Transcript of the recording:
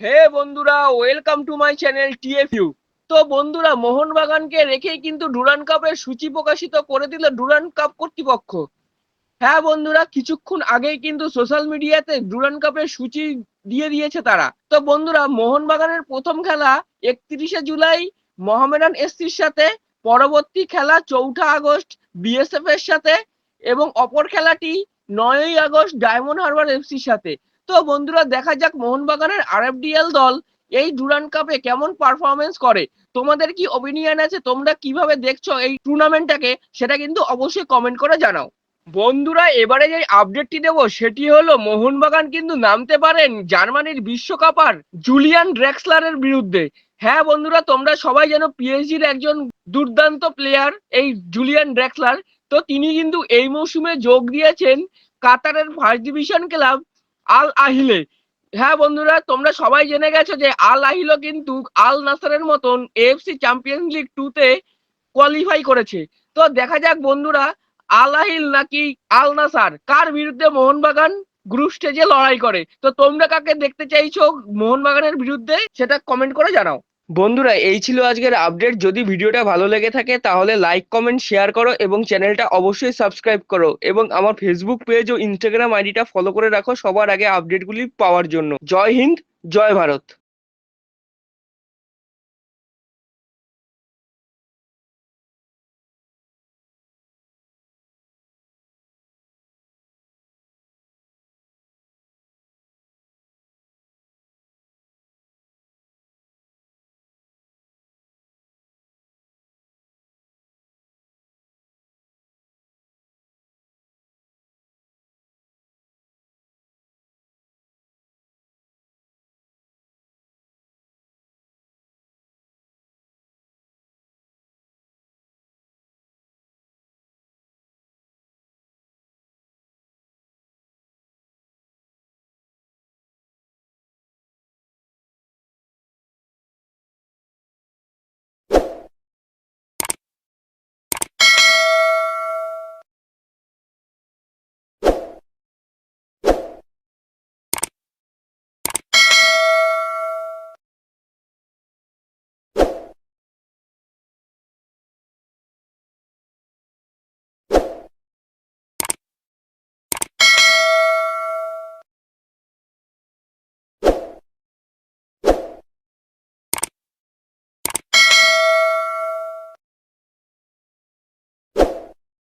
হে বন্ধুরা welcome to my channel T F বন্ধুরা, মোহনবাগানকে রেখেই কিন্তু ডুরান কাপের সূচি প্রকাশিত করে দিল ডুরান কাপ কর্তৃপক্ষ। হ্যাঁ বন্ধুরা, কিছুক্ষণ আগেই কিন্তু সোশ্যাল মিডিয়াতে ডুরান কাপের সূচি দিয়ে দিয়েছে তারা। তো বন্ধুরা, মোহনবাগানের প্রথম খেলা একত্রিশে জুলাই, মোহামেডান এসসির সাথে, পরবর্তী খেলা চৌঠা আগস্ট বিএসএফ এর সাথে, এবং অপর খেলাটি নয়ই আগস্ট, ডায়মন্ড হারবার এফসির সাথে। তো বন্ধুরা দেখা যাক মোহনবাগানের আরএফডিএল দল এই ডুরান কাপে কেমন পারফরমেন্স করে। তোমাদের কি অপিনিয়ন আছে? তোমরা কীভাবে দেখছ এই টুর্নামেন্টটাকে সেটা কিন্তু অবশ্যই কমেন্ট করে জানাও। বন্ধুরা, এবারে যে আপডেটটি দেবো, সেটি হলো মোহনবাগান কিন্তু নামতে পারেন জার্মানির বিশ্বকাপার জুলিয়ান ড্রেক্সলারের বিরুদ্ধে। হ্যাঁ বন্ধুরা, তোমরা সবাই যেন পিএসজির একজন দুর্দান্ত প্লেয়ার এই জুলিয়ান ড্রেক্সলার তো তিনি কিন্তু এই মৌসুমে যোগ দিয়েছেন কাতারের ফার্স্ট ডিভিশন ক্লাব আল আহিলে হ্যাঁ বন্ধুরা, তোমরা সবাই জেনে গেছো যে আল আহিলো কিন্তু আল নাসারের মতন এফসি চ্যাম্পিয়ন লিগ টু তে কোয়ালিফাই করেছে। তো দেখা যাক বন্ধুরা আল আহিল নাকি আল নাসার কার বিরুদ্ধে মোহনবাগান গ্রুপ স্টেজে লড়াই করে? তো তোমরা কাকে দেখতে চাইছো মোহনবাগানের বিরুদ্ধে, সেটা কমেন্ট করে জানাও। বন্ধুরা, এই ছিল আজকের আপডেট যদি ভিডিওটা ভালো লেগে থাকে, তাহলে লাইক কমেন্ট শেয়ার করো এবং চ্যানেলটা অবশ্যই সাবস্ক্রাইব করো। এবং আমার ফেসবুক পেজ ও ইনস্টাগ্রাম আইডিটা ফলো করে রাখো সবার আগে আপডেটগুলি পাওয়ার জন্য। জয় হিন্দ, জয় ভারত।